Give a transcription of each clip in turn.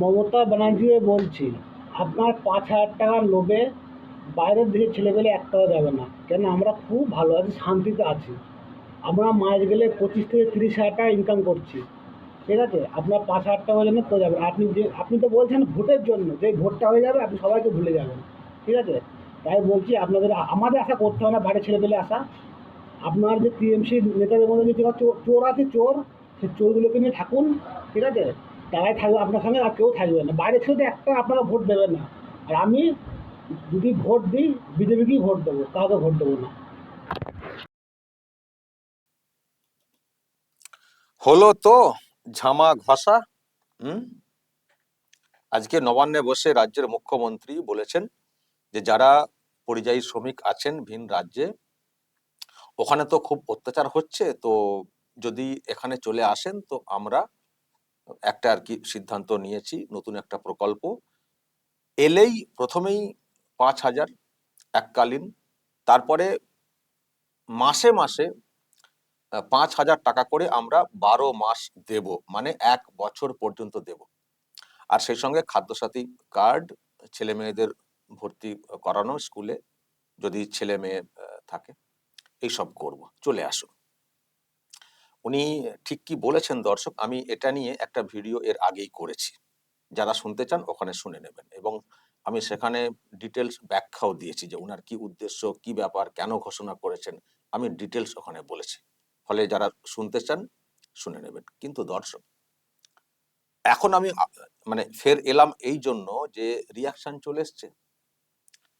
মমতা ব্যানার্জিও বলছি, আপনার পাঁচ হাজার টাকার লোভে বাইরের দিকে ছেলেপেলে একটাও যাবে না। কেন আমরা খুব ভালো আছি, শান্তিতে আছি। আমরা মাস গেলে পঁচিশ থেকে তিরিশ হাজার টাকা ইনকাম করছি। ঠিক আছে? আপনার পাঁচ হাজার টাকার জন্য তো যাবেন আপনি যে, আপনি তো বলছেন ভোটের জন্য, যে ভোটটা হয়ে যাবে, আপনি সবাইকে ভুলে যাবেন। ঠিক আছে? তাই বলছি আপনাদের, আমাদের আশা করতে হবে না বাইরের ছেলেপেলে আসা। আপনার যে টিএমসি নেতাদের মধ্যে যে চোর আছে, চোর, সেই চোরগুলোকে নিয়ে থাকুন। ঠিক আছে? তারাই থাকবে, আপনার সঙ্গে আর কেউ থাকবে না। বাইরে ছেড়ে তো একটা আপনারা ভোট দেবেন না। আর আমি যদি ভোট দিই, বিজেপিকেই ভোট দেবো, কাউকে ভোট দেবো না। হলো তো ঝামা ঘষা, হুম? আজকে নবান্নে বসে রাজ্যের মুখ্যমন্ত্রী বলেছেন যে, যারা পরিযায়ী শ্রমিক আছেন ভিন রাজ্যে, ওখানে তো খুব অত্যাচার হচ্ছে, তো যদি এখানে চলে আসেন, তো আমরা একটা আর কি সিদ্ধান্ত নিয়েছি, নতুন একটা প্রকল্প। এলেই প্রথমেই পাঁচ হাজার এককালীন, তারপরে মাসে মাসে পাঁচ হাজার টাকা করে আমরা বারো মাস দেব মানে এক বছর পর্যন্ত দেব। আর সেই সঙ্গে খাদ্যসাথী কার্ড, ছেলে মেয়েদের ভর্তি করানো স্কুলে, যদি ছেলে মেয়ে থাকে, এইসব করব। চলে আসুন। উনি ঠিক কি বলেছেন দর্শক, আমি এটা নিয়ে একটা ভিডিও এর আগেই করেছি। যারা শুনতে চান ওখানে শুনে নেবেন। এবং আমি সেখানে ডিটেলস ব্যাখ্যাও দিয়েছি যে ওনার কি উদ্দেশ্য, কি ব্যাপার, কেন ঘোষণা করেছেন, আমি ডিটেলস ওখানে বলেছি। ফলে যারা শুনতে চান, শুনে নেবেন। কিন্তু দর্শক, এখন আমি মানে ফের এলাম এই জন্য যে রিয়াকশন চলে এসছে।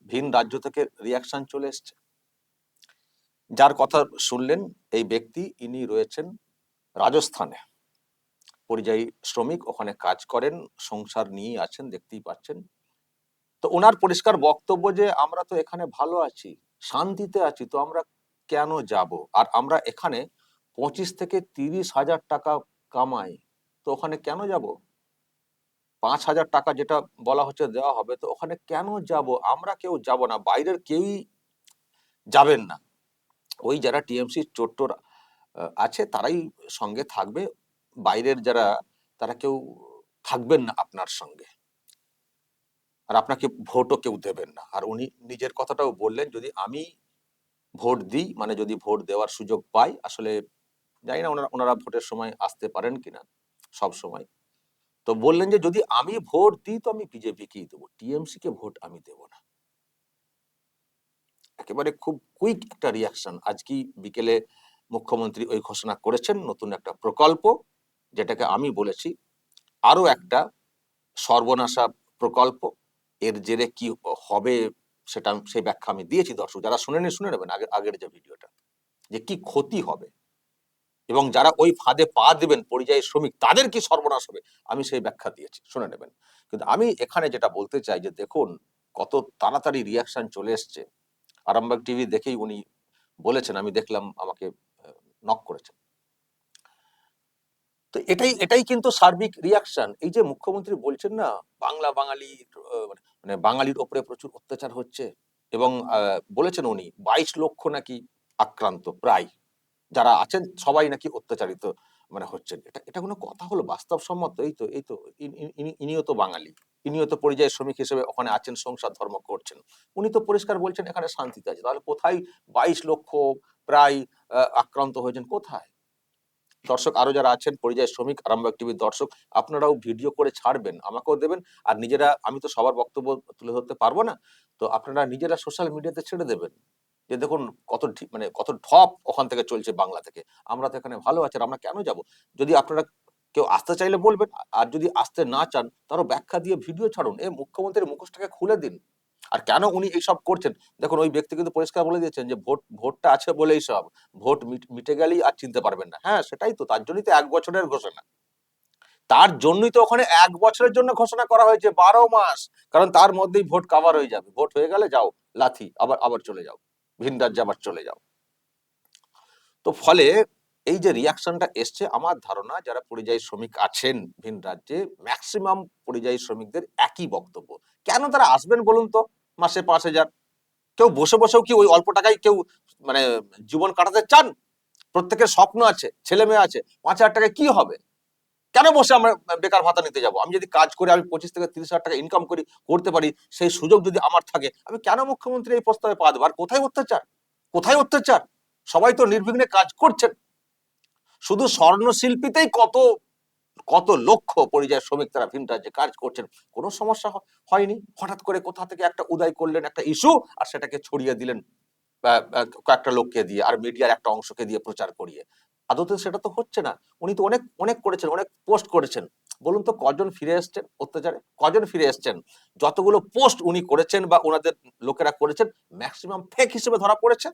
ভিন রাজ্য থেকে রিয়াকশন চলে এসছে। যার কথা শুনলেন এই ব্যক্তি, ইনি রয়েছেন রাজস্থানে। পরিযায়ী শ্রমিক, ওখানে কাজ করেন, সংসার নিয়েই আছেন, দেখতেই পাচ্ছেন। তো ওনার পরিষ্কার বক্তব্য যে, আমরা তো এখানে ভালো আছি, শান্তিতে আছি, তো আমরা কেন যাব? আর আমরা এখানে পঁচিশ থেকে তিরিশ হাজার টাকা কামাই, তো ওখানে কেন যাব? পাঁচ হাজার টাকা যেটা বলা হচ্ছে দেওয়া হবে, তো ওখানে কেন যাব? আমরা কেউ যাব না, বাইরের কেউই যাবেন না। ওই যারা টিএমসি চোট্টর আছে তারাই সঙ্গে থাকবে। বাইরের যারা, তারা কেউ থাকবেন না আপনার সঙ্গে। আর আপনাকে ভোটও কেউ দেবেন না। আর উনি নিজের কথাটাও বললেন, যদি আমি ভোট দিই মানে যদি ভোট দেওয়ার সুযোগ পাই, আসলে জানি না ওনারা ওনারা ভোটের সময় আসতে পারেন কিনা, সব সময়। তো বললেন যে, যদি আমি ভোট দিই, তো আমি বিজেপিকেই দেবো। টিএমসি কে ভোট আমি দেব না। একেবারে খুব কুইক একটা রিয়াকশন আজকে বিকেলে মুখ্যমন্ত্রী ওই ঘোষণা করেছেন, নতুন একটা প্রকল্প, যেটাকে আমি বলেছি। আরও একটা সর্বনাশা প্রকল্প, এর জেরে কি হবে সেটা সেই ব্যাখ্যা আমি দিয়েছি দর্শক, যারা শুনেনি শুনে নেবেন আগে, আগের যে ভিডিওটা, যে কি ক্ষতি হবে। এবং যারা ওই ফাঁদে পা দেবেন পরিযায়ী শ্রমিক, তাদের কি সর্বনাশ হবে? আমি সেই ব্যাখ্যা দিয়েছি, শুনে নেবেন। কিন্তু আমি এখানে যেটা বলতে চাই যে দেখুন, কত তাড়াতাড়ি রিয়াকশন চলে এসছে। আরামবাগ টিভি দেখেই উনি বলেছেন, আমি দেখলাম, আমাকে নক করেছেন। তো এটাই এটাই কিন্তু সার্বিক রিয়াকশন এই যে মুখ্যমন্ত্রী বলছেন না, বাংলা বাঙালি মানে বাঙালির ওপরে প্রচুর অত্যাচার হচ্ছে এবং বলেছেন উনি, বাইশ লক্ষ নাকি আক্রান্ত, প্রায়। যারা আছেন, সবাই নাকি অত্যাচারিত মানে হচ্ছেন। এটা এটা কোনো কথা হলো বাস্তবসম্মত? এই তো এই তো, ইনি- ইনি- ইনি- ইনিও তো বাঙালি। ইনিও তো পরিযায়ী শ্রমিক হিসেবে ওখানে আছেন, সংসার ধর্ম করছেন। উনি তো পরিষ্কার বলছেন, এখানে শান্তিতে আছে। তাহলে কোথায় বাইশ লক্ষ প্রায় আক্রান্ত হয়েছেন? কোথায়? দর্শক আরও যারা আছেন, পরিযায়ী শ্রমিক, আরামবাগ টিভির দর্শক, আপনারাও ভিডিও করে ছাড়বেন, আমাকেও দেবেন। আর নিজেরা, আমি তো সবার বক্তব্য তুলে ধরতে পারব না। তো আপনারা নিজেরা সোশ্যাল মিডিয়াতে ছেড়ে দেবেন। যে দেখুন কত মানে কত ঢপ ওখান থেকে চলছে বাংলা থেকে। আমরা তো এখানে ভালো আছি আমরা কেন যাব? যদি আপনারা কেউ আসতে চাইলে বলবেন, আর যদি আসতে না চান, তারও ব্যাখ্যা দিয়ে ভিডিও ছাড়ুন। এ মুখ্যমন্ত্রীর মুখোশটাকে খুলে দিন। আর কেন উনি এইসব করছেন? দেখুন, ওই ব্যক্তি কিন্তু পরিষ্কার বলে দিয়েছেন যে, ভোট, ভোটটা আছে বলেই সব। ভোট মিটে গেলেই আর চিনতে পারবেন না। হ্যাঁ সেটাই তো, তার জন্যই তো এক বছরের ঘোষণা। তার জন্যই তো ওখানে এক বছরের জন্য ঘোষণা করা হয়েছে, বারো মাস। কারণ তার মধ্যেই ভোট কাভার হয়ে যাবে। ভোট হয়ে গেলে যাও, লাথি, আবার আবার চলে যাও। ভিন রাজ্যে আবার চলে যাও। তো ফলে এই যে রিয়াকশনটা এসছে, আমার ধারণা যারা পরিযায়ী শ্রমিক আছেন ভিন রাজ্যে ম্যাক্সিমাম পরিযায়ী শ্রমিকদের একই বক্তব্য। কেন তারা আসবেন বলুন তো? মাসে পাঁচ হাজার। কেউ বসে বসেও কি ওই অল্প টাকায় কেউ মানে জীবন কাটাতে চান? প্রত্যেকের স্বপ্ন আছে ছেলে মেয়ে আছে, পাঁচ হাজার টাকায় কি হবে? কেন বসে আমরা বেকার ভাতা নিতে যাব? আমি যদি কাজ করে আমি পঁচিশ থেকে তিরিশ হাজার টাকা ইনকাম করি, করতে পারি, সেই সুযোগ যদি আমার থাকে, আমি কেন মুখ্যমন্ত্রী এই প্রস্তাবে পা দেবো? আর কোথায় অত্যাচার? কোথায় অত্যাচার? সবাই তো নির্বিঘ্নে কাজ করছেন। শুধু স্বর্ণশিল্পীতেই কত কত লক্ষ পরিযায়ী শ্রমিক তারা ভিন রাজ্যে কাজ করছেন, কোনো সমস্যা হয়নি। হঠাৎ করে কোথা থেকে একটা উদয় করলেন একটা ইস্যু আর সেটাকে ছড়িয়ে দিলেন কয়েকটা লোককে দিয়ে আর মিডিয়ার একটা অংশকে দিয়ে প্রচার করিয়ে। আদতে সেটা তো হচ্ছে না। উনি তো অনেক অনেক করেছেন, অনেক পোস্ট করেছেন। বলুন তো কজন ফিরে এসছেন অত্যাচারে? কজন ফিরে এসছেন? যতগুলো পোস্ট উনি করেছেন বা ওনাদের লোকেরা করেছেন ম্যাক্সিমাম ফেক হিসেবে ধরা পড়েছে।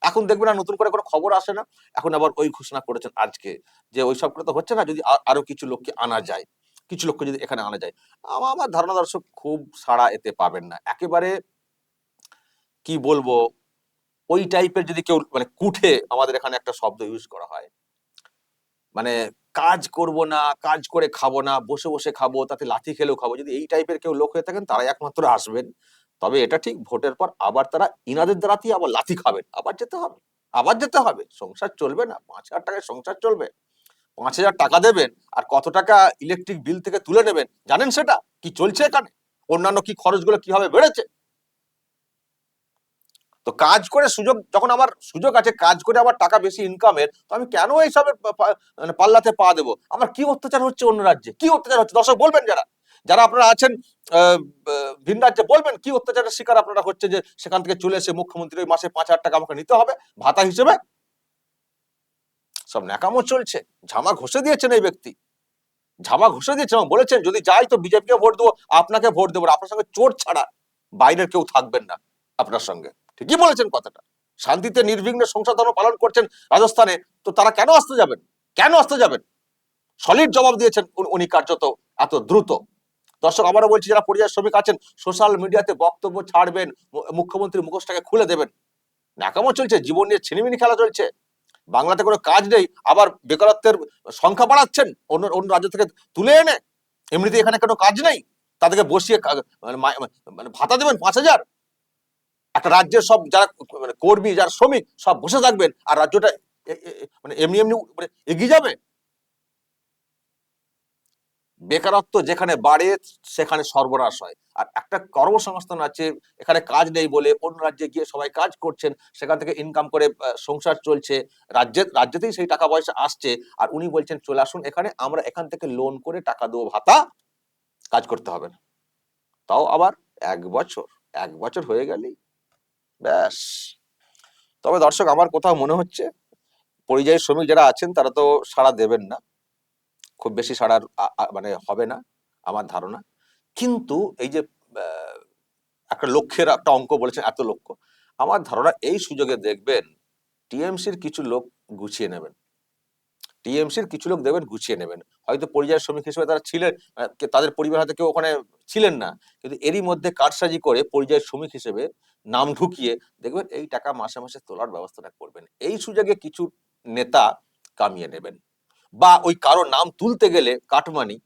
এখন দেখবেন না নতুন করে কোনো খবর আসে না। এখন আবার ওই ঘোষণা করেছেন আজকে যে ওই সব করে তো হচ্ছে না, যদি আরও কিছু লোককে আনা যায়। কিছু লোককে যদি এখানে আনা যায়। আমা- আমার ধারণা দর্শক খুব সাড়া এতে পাবেন না। একেবারে কি বলব? ওই টাইপের যদি কেউ মানে কুঠে আমাদের এখানে একটা শব্দ ইউজ করা হয়। মানে কাজ করব না, কাজ করে খাব না, বসে বসে খাব, তাতে লাথি খেলেও খাব। যদি এই টাইপের কেউ লোক হয়ে থাকেন তারাই একমাত্র আসবেন। তবে এটা ঠিক ভোটের পর আবার তারা ইনাদের দ্বারাতেই আবার লাথি খাবেন। আবার যেতে হবে, আবার যেতে হবে। সংসার চলবে না, পাঁচ হাজার টাকায় সংসার চলবে। পাঁচ হাজার টাকা দেবেন আর কত টাকা ইলেকট্রিক বিল থেকে তুলে নেবেন, জানেন সেটা? কি চলছে এখানে? অন্যান্য কি খরচগুলো কীভাবে বেড়েছে? তো কাজ করে সুযোগ, যখন আমার সুযোগ আছে কাজ করে আমার টাকা বেশি ইনকামের তো আমি কেন এইসবের মানে পাল্লাতে পা দেবো? আমার কি অত্যাচার হচ্ছে অন্য রাজ্যে? কি অত্যাচার হচ্ছে? দর্শক বলবেন যারা যারা আপনারা আছেন ভিন রাজ্যে বলবেন, কি অত্যাচারের শিকার আপনারা হচ্ছে যে সেখান থেকে চলে এসে মুখ্যমন্ত্রী ওই মাসে পাঁচ হাজার টাকা আমাকে নিতে হবে, ভাতা হিসেবে? সব ন্যাকামো চলছে, ঝামা ঘষে দিয়েছেন এই ব্যক্তি। ঝামা ঘষে দিয়েছেন এবং বলেছেন, যদি যাই তো বিজেপিকে ভোট দেবো, আপনাকে ভোট দেবো আপনার সঙ্গে চোর ছাড়া বাইরের কেউ থাকবেন না আপনার সঙ্গে। ঠিকই বলেছেন কথাটা। শান্তিতে নির্বিঘ্নে ধর্ম পালন করছেন রাজস্থানে, তো তারা কেন আসতে যাবেন? কেন আসতে যাবেন? সলিড জবাব দিয়েছেন উনি- কার্যত এত দ্রুত। দর্শক, আবারও বলছি, যারা পরিযায়ী শ্রমিক আছেন, সোশ্যাল মিডিয়াতে বক্তব্য ছাড়বেন, মু- মুখ্যমন্ত্রীর মুখোশটাকে খুলে দেবেন। ন্যাকামো চলছে, জীবন নিয়ে ছিনিমিনি খেলা চলছে। বাংলাতে কোনো কাজ নেই, আবার বেকারত্বের সংখ্যা বাড়াচ্ছেন, অন্য অন্য রাজ্য থেকে তুলে এনে। এমনিতে এখানে কোনো কাজ নেই। তাদেরকে বসিয়ে মানে মানে ভাতা দেবেন পাঁচ হাজার। একটা রাজ্যের সব যারা মানে কর্মী, যারা শ্রমিক, সব বসে থাকবেন আর রাজ্যটা মানে এমনি এমনি মানে এগিয়ে যাবে? বেকারত্ব যেখানে বাড়ে, সেখানে সর্বনাশ হয়। আর একটা কর্মসংস্থান আছে, এখানে কাজ নেই বলে অন্য রাজ্যে গিয়ে সবাই কাজ করছেন, সেখান থেকে ইনকাম করে সংসার চলছে, রাজ্যে, রাজ্যেতেই সেই টাকা পয়সা আসছে। আর উনি বলছেন, চলে আসুন এখানে, আমরা এখান থেকে লোন করে টাকা দেবো, ভাতা, কাজ করতে হবে না। তাও আবার এক বছর এক বছর হয়ে গেলেই ব্যাস। তবে দর্শক, আমার কোথাও মনে হচ্ছে, পরিযায়ী শ্রমিক যারা আছেন, তারা তো সাড়া দেবেন না। খুব বেশি সাড়ার মানে হবে না, আমার ধারণা। কিন্তু এই যে একটা লক্ষ্যের একটা অঙ্ক বলেছেন, এত লক্ষ্য। আমার ধারণা এই সুযোগে দেখবেন, টিএমসির কিছু লোক গুছিয়ে নেবেন। টিএমসির কিছু লোক দেখবেন গুছিয়ে নেবেন। হয়তো পরিযায়ী শ্রমিক হিসেবে তারা ছিলেন তাদের পরিবার হয়তো কেউ ওখানে ছিলেন না। কিন্তু এরই মধ্যে কারসাজি করে পরিযায়ী শ্রমিক হিসেবে নাম ঢুকিয়ে দেখবেন এই টাকা মাসে মাসে তোলার ব্যবস্থাটা করবেন। এই সুযোগে কিছু নেতা কামিয়ে নেবেন। বা ওই কারও নাম তুলতে গেলে কাটমানি,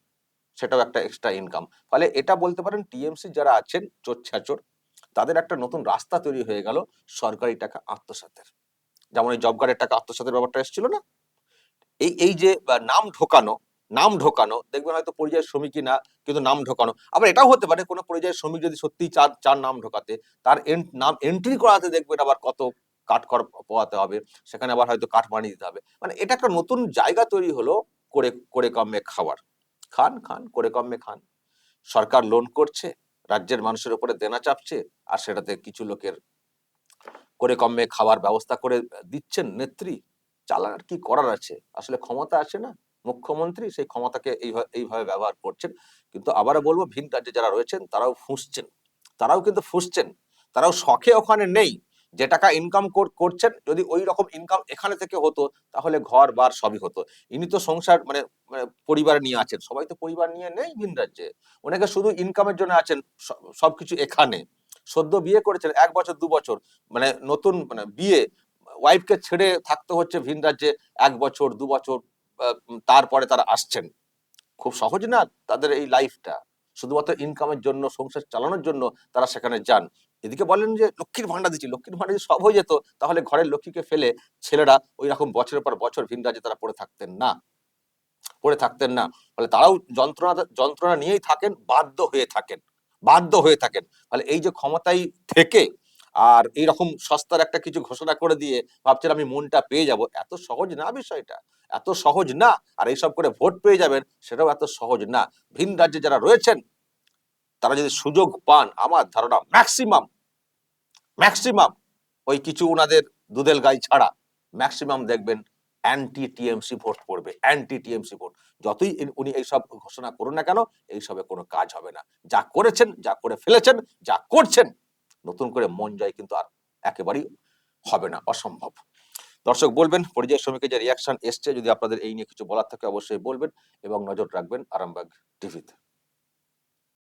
সেটাও একটা এক্সট্রা ইনকাম ফলে এটা বলতে পারেন টিএমসি যারা আছেন চোর ছ্যাচোর তাদের একটা নতুন রাস্তা তৈরি হয়ে গেল সরকারি টাকা আত্মসাতের। যেমন এই জব কার্ডের টাকা আত্মসাতের ব্যাপারটা এসেছিল না? এই এই যে নাম ঢোকানো নাম ঢোকানো, দেখবেন হয়তো পরিযায়ী শ্রমিকই না কিন্তু নাম ঢোকানো। আবার এটাও হতে পারে, কোনো পরিযায়ী শ্রমিক যদি সত্যি চার চার নাম ঢোকাতে, তার নাম এন্ট্রি করাতে দেখবেন আবার কত কাট কর, পোয়াতে হবে, সেখানে আবার হয়তো কাঠ বানিয়ে দিতে হবে। মানে এটা একটা নতুন জায়গা তৈরি হলো করে করে কমে খাওয়ার। খান খান, করে কমে খান। সরকার লোন করছে, রাজ্যের মানুষের উপরে দেনা চাপছে, আর সেটাতে কিছু লোকের করে কমে খাওয়ার ব্যবস্থা করে দিচ্ছেন নেত্রী। চালান আর কি করার আছে? আসলে ক্ষমতা আছে না? মুখ্যমন্ত্রী সেই ক্ষমতাকে এইভাবে ব্যবহার করছেন। কিন্তু আবারও বলব, ভিন রাজ্যে যারা রয়েছেন, তারাও ফুঁসছেন। তারাও কিন্তু ফুঁসছেন। তারাও শখে ওখানে নেই। যে টাকা ইনকাম করছেন, যদি ওই রকম ইনকাম এখানে থেকে হতো, তাহলে ঘর, বার সবই হতো। ইনি তো সংসার মানে মানে পরিবার নিয়ে আছেন। সবাই তো পরিবার নিয়ে নেই ভিন রাজ্যে। অনেকে শুধু ইনকামের জন্য আছেন সব- সবকিছু এখানে। সদ্য বিয়ে করেছেন, এক বছর, দু বছর মানে নতুন মানে বিয়ে ওয়াইফকে ছেড়ে থাকতে হচ্ছে ভিন রাজ্যে এক বছর, দু বছর তারপরে তারা আসছেন। খুব সহজ না তাদের এই লাইফটা শুধুমাত্র ইনকামের জন্য, সংসার চালানোর জন্য তারা সেখানে যান। এদিকে বলেন যে, লক্ষ্মীর ভান্ডার দিচ্ছি, লক্ষ্মীর ভান্ডার যদি সব হয়ে যেত, তাহলে ঘরের লক্ষ্মীকে ফেলে ছেলেরা ওই রকম বছরের পর বছর ভিন রাজ্যে তারা পড়ে থাকতেন না। পড়ে থাকতেন না। ফলে তারাও যন্ত্রণা যন্ত্রণা নিয়েই থাকেন, বাধ্য হয়ে থাকেন। বাধ্য হয়ে থাকেন। ফলে এই যে ক্ষমতায় থেকে আর এইরকম সস্তার একটা কিছু ঘোষণা করে দিয়ে ভাবছেন আমি মনটা পেয়ে যাব। এত সহজ না বিষয়টা? এত সহজ না? আর এইসব করে ভোট পেয়ে যাবেন, সেটাও এত সহজ না। ভিন রাজ্যে যারা রয়েছেন, তারা যদি সুযোগ পান, আমার ধারণা ম্যাক্সিমাম ম্যাক্সিমাম ওই কিছু ওনাদের দুধেল গাই ছাড়া ম্যাক্সিমাম দেখবেন অ্যান্টি টিএমসি ভোট পড়বে অ্যান্টি টিএমসি ভোট। যতই উনি এইসব ঘোষণা করুন না কেন, এইসবে কোনো কাজ হবে না। যা করেছেন, যা করে ফেলেছেন, যা করছেন নতুন করে মন জয় কিন্তু আর একেবারেই হবে না, অসম্ভব। দর্শক বলবেন, পরিযায়ী শ্রমিকের যে রিয়াকশন এসছে, যদি আপনাদের এই নিয়ে কিছু বলার থাকে অবশ্যই বলবেন এবং নজর রাখবেন আরামবাগ টিভিতে।